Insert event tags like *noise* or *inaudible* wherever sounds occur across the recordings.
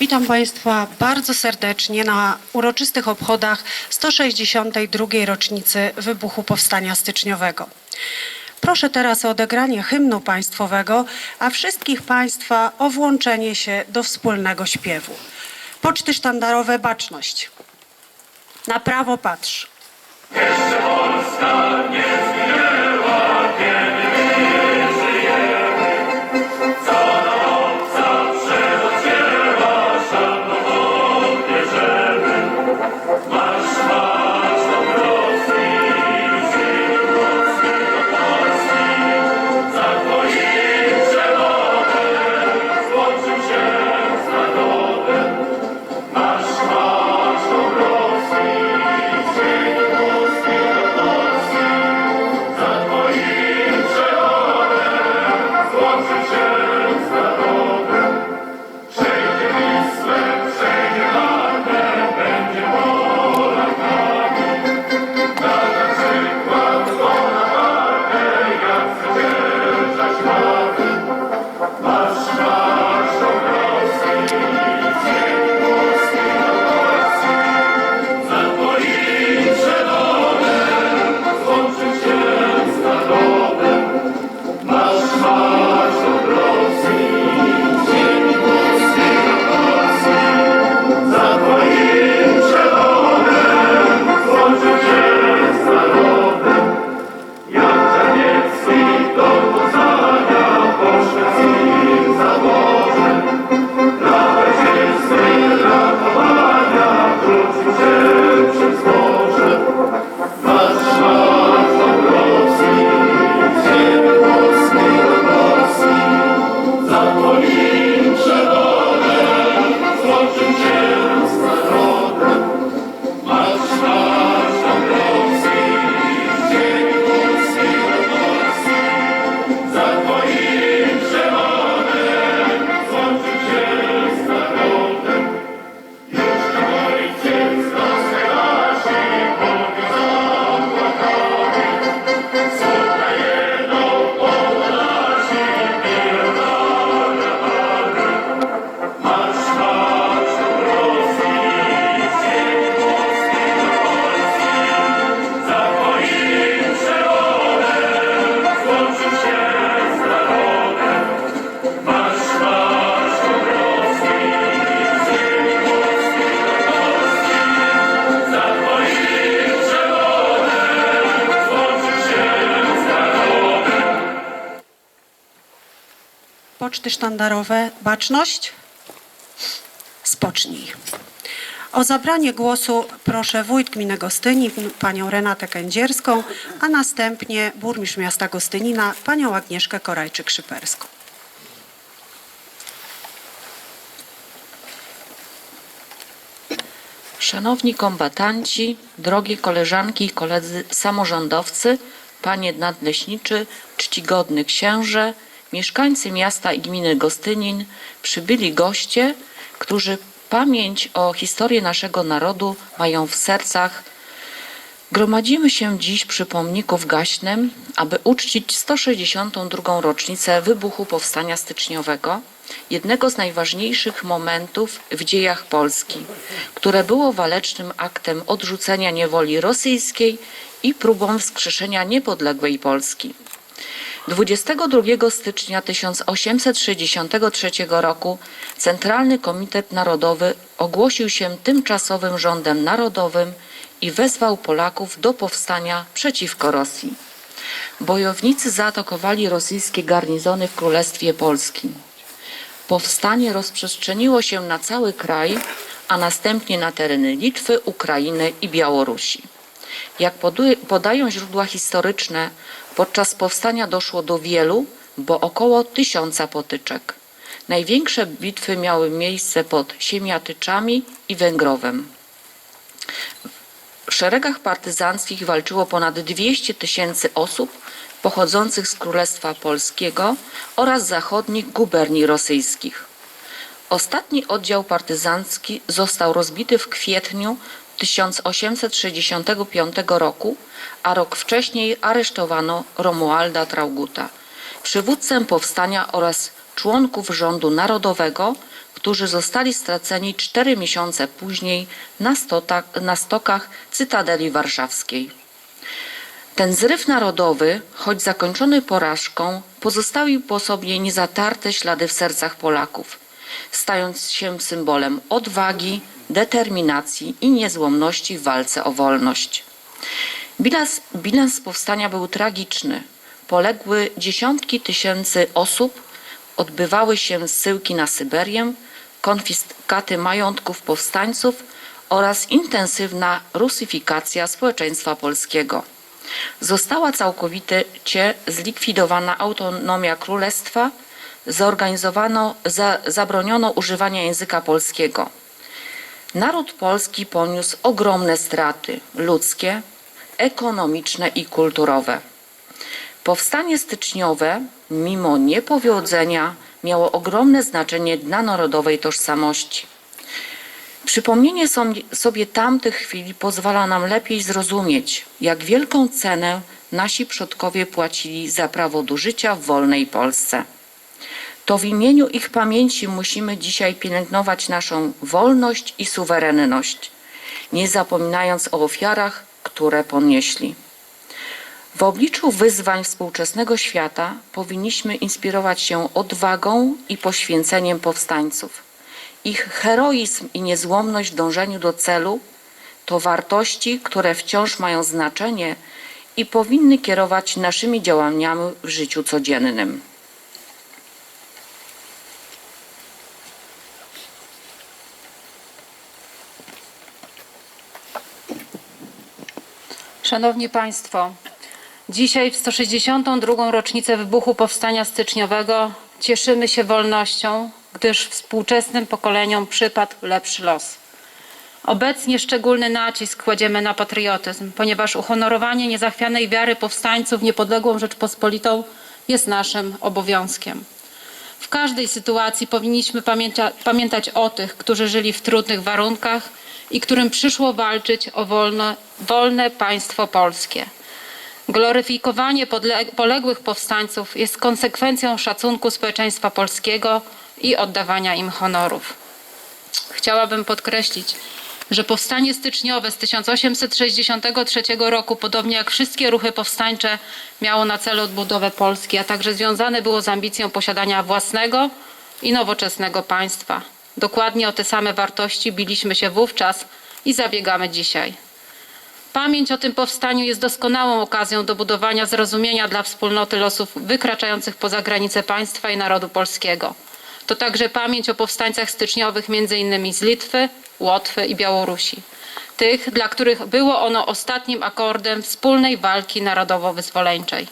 Witam Państwa bardzo serdecznie na uroczystych obchodach 162. rocznicy wybuchu Powstania Styczniowego. Proszę teraz o odegranie hymnu państwowego, a wszystkich Państwa o włączenie się do wspólnego śpiewu. Poczty sztandarowe Baczność. Na prawo patrz. Poczty sztandarowe Baczność. Spocznij. O zabranie głosu proszę wójt gminy Gostyni, panią Renatę Kędzierską, a następnie burmistrz miasta Gostynina, panią Agnieszkę Korajczyk-Szyperską. Szanowni kombatanci, drogie koleżanki i koledzy samorządowcy, panie nadleśniczy, czcigodny księże, mieszkańcy miasta i gminy Gostynin, przybyli goście, którzy pamięć o historii naszego narodu mają w sercach. Gromadzimy się dziś przy pomniku w Gaśnem, aby uczcić 162. rocznicę wybuchu Powstania Styczniowego, jednego z najważniejszych momentów w dziejach Polski, które było walecznym aktem odrzucenia niewoli rosyjskiej i próbą wskrzeszenia niepodległej Polski. 22 stycznia 1863 roku Centralny Komitet Narodowy ogłosił się tymczasowym rządem narodowym i wezwał Polaków do powstania przeciwko Rosji. Bojownicy zaatakowali rosyjskie garnizony w Królestwie Polskim. Powstanie rozprzestrzeniło się na cały kraj, a następnie na tereny Litwy, Ukrainy i Białorusi. Jak podają źródła historyczne, podczas powstania doszło do wielu, bo około tysiąca potyczek. Największe bitwy miały miejsce pod Siemiatyczami i Węgrowem. W szeregach partyzanckich walczyło ponad 200 tysięcy osób pochodzących z Królestwa Polskiego oraz zachodnich guberni rosyjskich. Ostatni oddział partyzancki został rozbity w kwietniu 1865 roku, a rok wcześniej aresztowano Romualda Trauguta, przywódcę powstania oraz członków rządu narodowego, którzy zostali straceni cztery miesiące później na, stota- na stokach Cytadeli Warszawskiej. Ten zryw narodowy, choć zakończony porażką, pozostawił po sobie niezatarte ślady w sercach Polaków, stając się symbolem odwagi, determinacji i niezłomności w walce o wolność. Bilans, bilans powstania był tragiczny. Poległy dziesiątki tysięcy osób, odbywały się zsyłki na Syberię, konfiskaty majątków powstańców oraz intensywna rusyfikacja społeczeństwa polskiego. Została całkowicie zlikwidowana autonomia królestwa, zorganizowano, za, zabroniono używania języka polskiego. Naród polski poniósł ogromne straty ludzkie, ekonomiczne i kulturowe. Powstanie styczniowe, mimo niepowodzenia, miało ogromne znaczenie dla narodowej tożsamości. Przypomnienie sobie tamtych chwili pozwala nam lepiej zrozumieć, jak wielką cenę nasi przodkowie płacili za prawo do życia w wolnej Polsce. To w imieniu ich pamięci musimy dzisiaj pielęgnować naszą wolność i suwerenność, nie zapominając o ofiarach, które ponieśli. W obliczu wyzwań współczesnego świata powinniśmy inspirować się odwagą i poświęceniem powstańców. Ich heroizm i niezłomność w dążeniu do celu to wartości, które wciąż mają znaczenie i powinny kierować naszymi działaniami w życiu codziennym. Szanowni Państwo, dzisiaj w 162. rocznicę wybuchu Powstania Styczniowego cieszymy się wolnością, gdyż współczesnym pokoleniom przypadł lepszy los. Obecnie szczególny nacisk kładziemy na patriotyzm, ponieważ uhonorowanie niezachwianej wiary powstańców w niepodległą Rzeczpospolitą jest naszym obowiązkiem. W każdej sytuacji powinniśmy pamięta, pamiętać o tych, którzy żyli w trudnych warunkach i którym przyszło walczyć o wolne, wolne państwo polskie. Gloryfikowanie poległych powstańców jest konsekwencją szacunku społeczeństwa polskiego i oddawania im honorów. Chciałabym podkreślić, że powstanie styczniowe z 1863 roku, podobnie jak wszystkie ruchy powstańcze, miało na celu odbudowę Polski, a także związane było z ambicją posiadania własnego i nowoczesnego państwa. Dokładnie o te same wartości biliśmy się wówczas i zabiegamy dzisiaj. Pamięć o tym powstaniu jest doskonałą okazją do budowania zrozumienia dla wspólnoty losów wykraczających poza granice państwa i narodu polskiego. To także pamięć o powstańcach styczniowych m.in. z Litwy, Łotwy i Białorusi. Tych, dla których było ono ostatnim akordem wspólnej walki narodowo-wyzwoleńczej.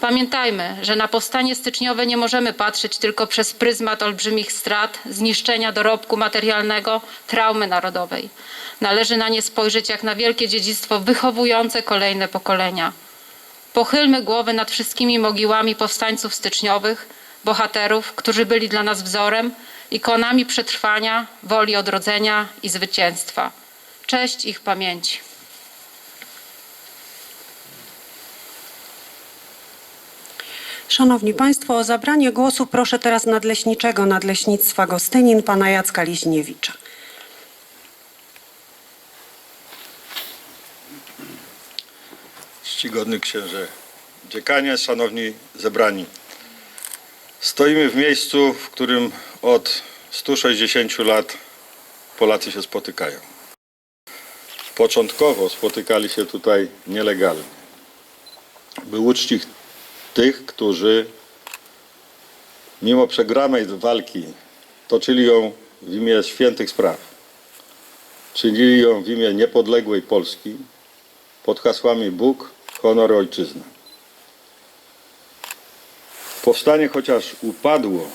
Pamiętajmy, że na powstanie styczniowe nie możemy patrzeć tylko przez pryzmat olbrzymich strat, zniszczenia dorobku materialnego, traumy narodowej. Należy na nie spojrzeć jak na wielkie dziedzictwo wychowujące kolejne pokolenia. Pochylmy głowy nad wszystkimi mogiłami powstańców styczniowych, bohaterów, którzy byli dla nas wzorem, ikonami przetrwania, woli odrodzenia i zwycięstwa. Cześć ich pamięci. Szanowni Państwo, o zabranie głosu proszę teraz nadleśniczego Nadleśnictwa Gostynin, pana Jacka Liźniewicza. Czcigodny księże dziekanie, szanowni zebrani. Stoimy w miejscu, w którym od 160 lat Polacy się spotykają. Początkowo spotykali się tutaj nielegalnie. By uczcić tych, którzy mimo przegranej walki toczyli ją w imię świętych spraw. Czynili ją w imię niepodległej Polski, pod hasłami Bóg, honor, ojczyzna. Powstanie chociaż upadło,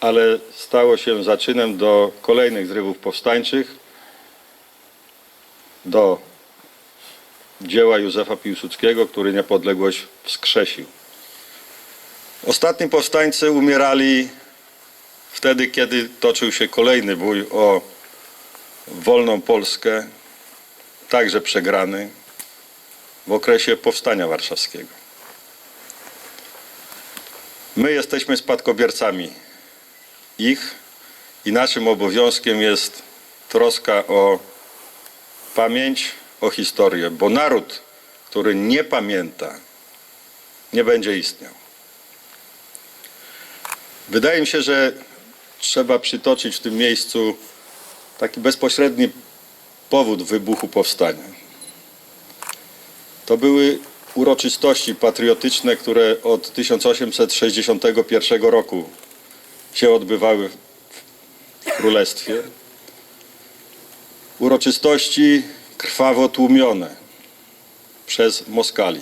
ale stało się zaczynem do kolejnych zrywów powstańczych, do dzieła Józefa Piłsudskiego, który niepodległość wskrzesił. Ostatni powstańcy umierali wtedy, kiedy toczył się kolejny bój o wolną Polskę, także przegrany w okresie Powstania Warszawskiego. My jesteśmy spadkobiercami ich i naszym obowiązkiem jest troska o pamięć, o historię, bo naród, który nie pamięta, nie będzie istniał. Wydaje mi się, że trzeba przytoczyć w tym miejscu taki bezpośredni powód wybuchu powstania. To były uroczystości patriotyczne, które od 1861 roku się odbywały w Królestwie. Uroczystości krwawo tłumione przez Moskali.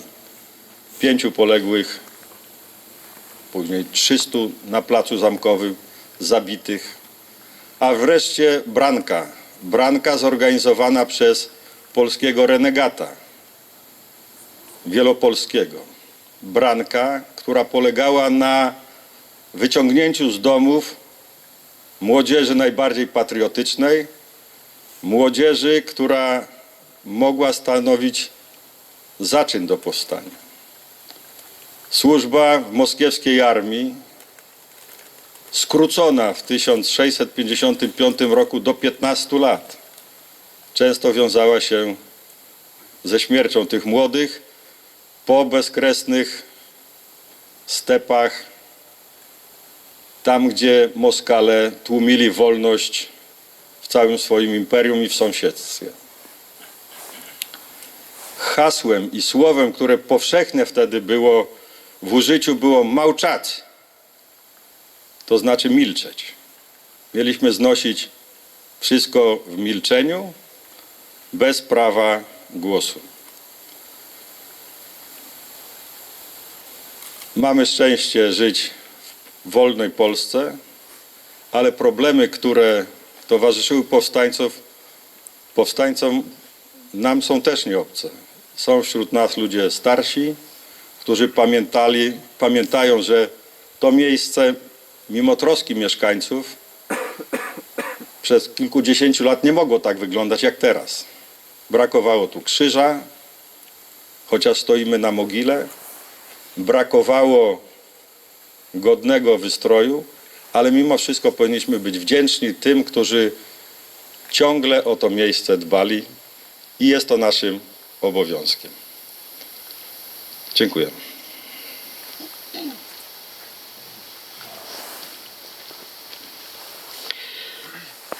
Pięciu poległych, później 300 na placu zamkowym zabitych, a wreszcie branka. Branka zorganizowana przez polskiego renegata wielopolskiego. Branka, która polegała na wyciągnięciu z domów młodzieży najbardziej patriotycznej, młodzieży, która mogła stanowić zaczyn do powstania. Służba w moskiewskiej armii, skrócona w 1655 roku do 15 lat, często wiązała się ze śmiercią tych młodych po bezkresnych stepach, tam gdzie Moskale tłumili wolność w całym swoim imperium i w sąsiedztwie. Hasłem i słowem, które powszechne wtedy było w użyciu, było małczać, to znaczy milczeć. Mieliśmy znosić wszystko w milczeniu, bez prawa głosu. Mamy szczęście żyć w wolnej Polsce, ale problemy, które towarzyszyły powstańców, powstańcom, nam są też nieobce. Są wśród nas ludzie starsi, którzy pamiętali, pamiętają, że to miejsce, mimo troski mieszkańców, *coughs* przez kilkudziesięciu lat nie mogło tak wyglądać jak teraz. Brakowało tu krzyża, chociaż stoimy na mogile. Brakowało godnego wystroju, ale mimo wszystko powinniśmy być wdzięczni tym, którzy ciągle o to miejsce dbali i jest to naszym obowiązkiem. Dziękuję.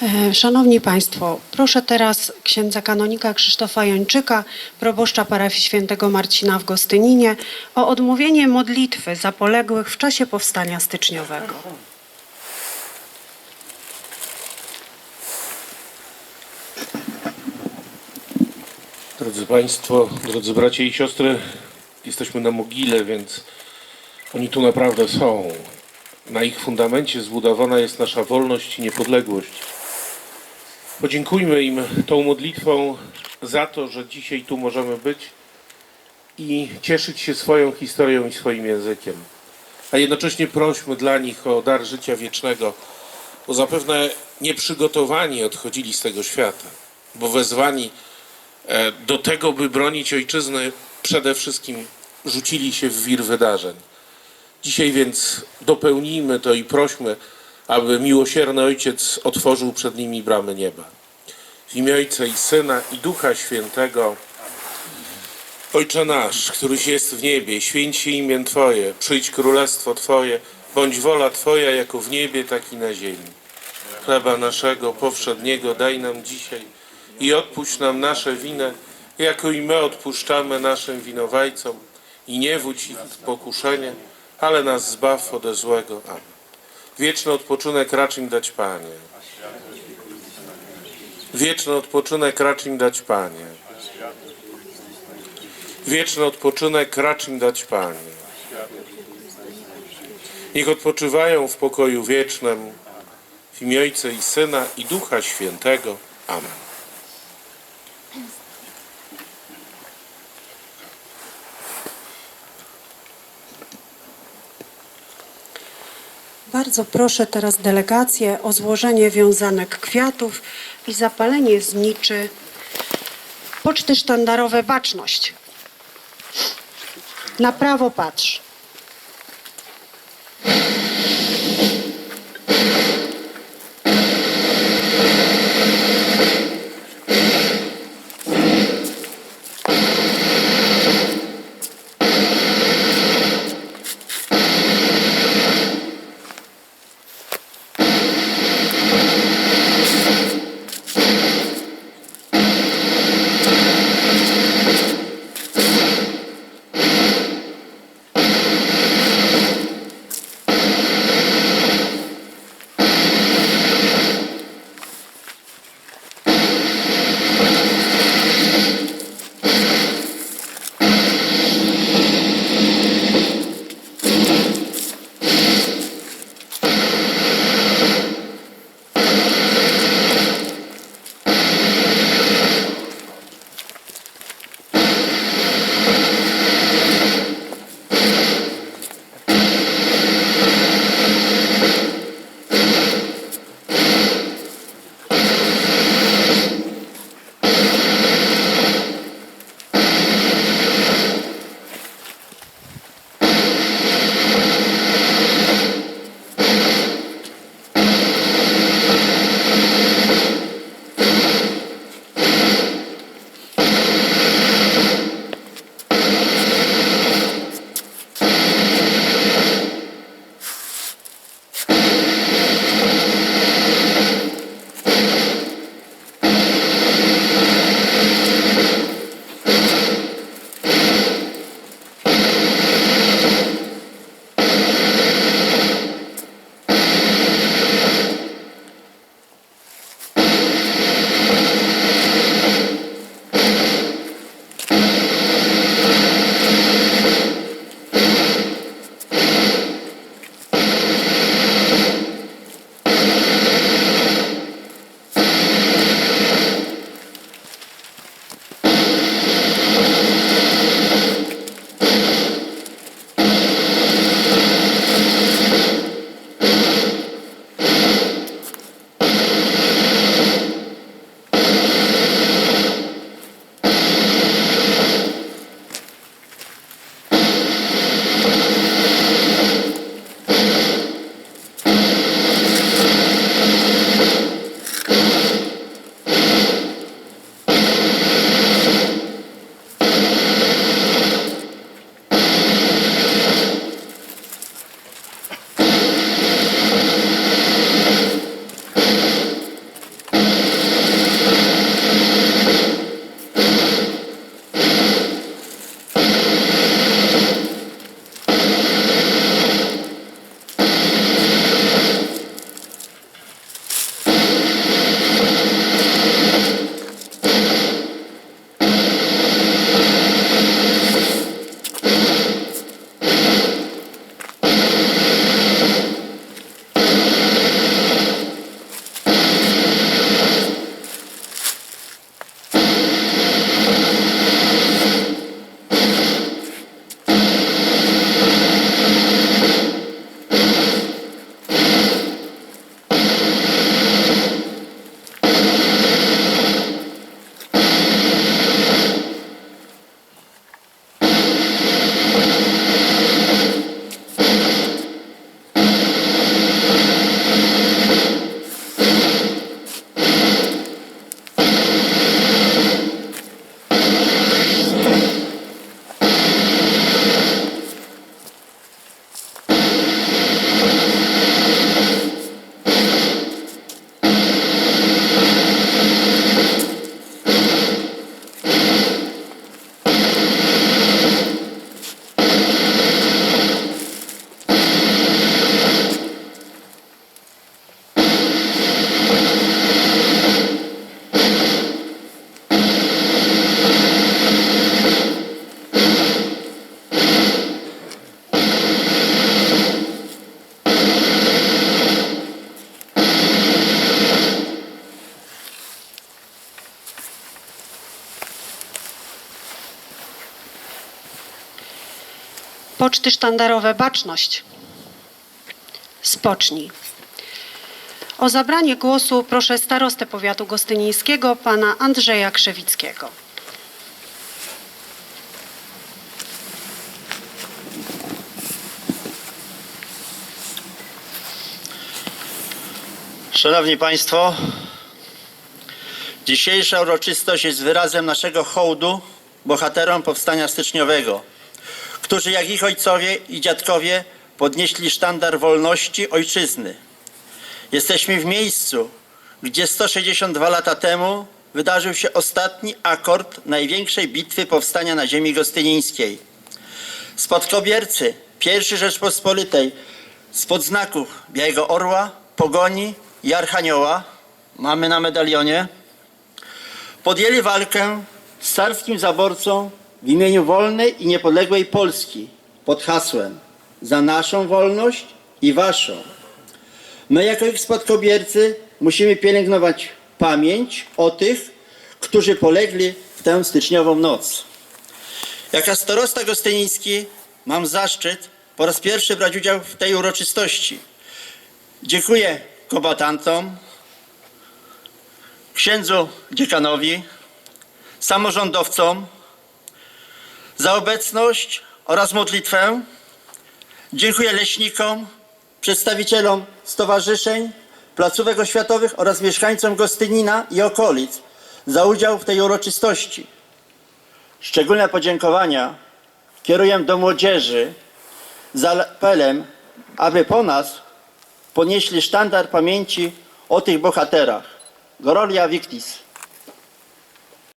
E, Szanowni Państwo, proszę teraz księdza kanonika Krzysztofa Jończyka, proboszcza parafii świętego Marcina w Gostyninie, o odmówienie modlitwy za poległych w czasie powstania styczniowego. Drodzy Państwo, drodzy bracia i siostry, jesteśmy na mogile, więc oni tu naprawdę są. Na ich fundamencie zbudowana jest nasza wolność i niepodległość. Podziękujmy im tą modlitwą za to, że dzisiaj tu możemy być i cieszyć się swoją historią i swoim językiem. A jednocześnie prośmy dla nich o dar życia wiecznego, bo zapewne nieprzygotowani odchodzili z tego świata, bo wezwani do tego, by bronić ojczyzny, przede wszystkim rzucili się w wir wydarzeń. Dzisiaj więc dopełnijmy to i prośmy, aby miłosierny Ojciec otworzył przed nimi bramy nieba. W imię Ojca i Syna i Ducha Świętego. Ojcze nasz, któryś jest w niebie, święć się imię Twoje, przyjdź królestwo Twoje, bądź wola Twoja jako w niebie, tak i na ziemi. Chleba naszego powszedniego daj nam dzisiaj i odpuść nam nasze winy, jako i my odpuszczamy naszym winowajcom. I nie wódź ich w pokuszenie, ale nas zbaw ode złego. Amen. Wieczny odpoczynek racz im dać Panie. Wieczny odpoczynek racz im dać Panie. Wieczny odpoczynek racz im dać Panie. Niech odpoczywają w pokoju wiecznym w imię Ojca i Syna i Ducha Świętego. Amen. Bardzo proszę teraz delegację o złożenie wiązanek kwiatów i zapalenie zniczy poczty sztandarowe Baczność. Na prawo patrz. Poczty sztandarowe Baczność. Spocznij. O zabranie głosu proszę starostę powiatu gostynińskiego, pana Andrzeja Krzewickiego. Szanowni Państwo, dzisiejsza uroczystość jest wyrazem naszego hołdu bohaterom powstania styczniowego, którzy jak ich ojcowie i dziadkowie podnieśli sztandar wolności ojczyzny. Jesteśmy w miejscu, gdzie 162 lata temu wydarzył się ostatni akord największej bitwy powstania na ziemi gostynińskiej. Spadkobiercy I Rzeczpospolitej spod znaków Białego Orła, Pogoni i Archanioła, mamy na medalionie, podjęli walkę z carskim zaborcą w imieniu wolnej i niepodległej Polski pod hasłem za naszą wolność i waszą. My jako ich spadkobiercy musimy pielęgnować pamięć o tych, którzy polegli w tę styczniową noc. Jako starosta gostyniński mam zaszczyt po raz pierwszy brać udział w tej uroczystości. Dziękuję kombatantom, księdzu dziekanowi, samorządowcom za obecność oraz modlitwę. Dziękuję leśnikom, przedstawicielom stowarzyszeń, placówek oświatowych oraz mieszkańcom Gostynina i okolic za udział w tej uroczystości. Szczególne podziękowania kieruję do młodzieży z apelem, aby po nas ponieśli sztandar pamięci o tych bohaterach. Gloria Victis.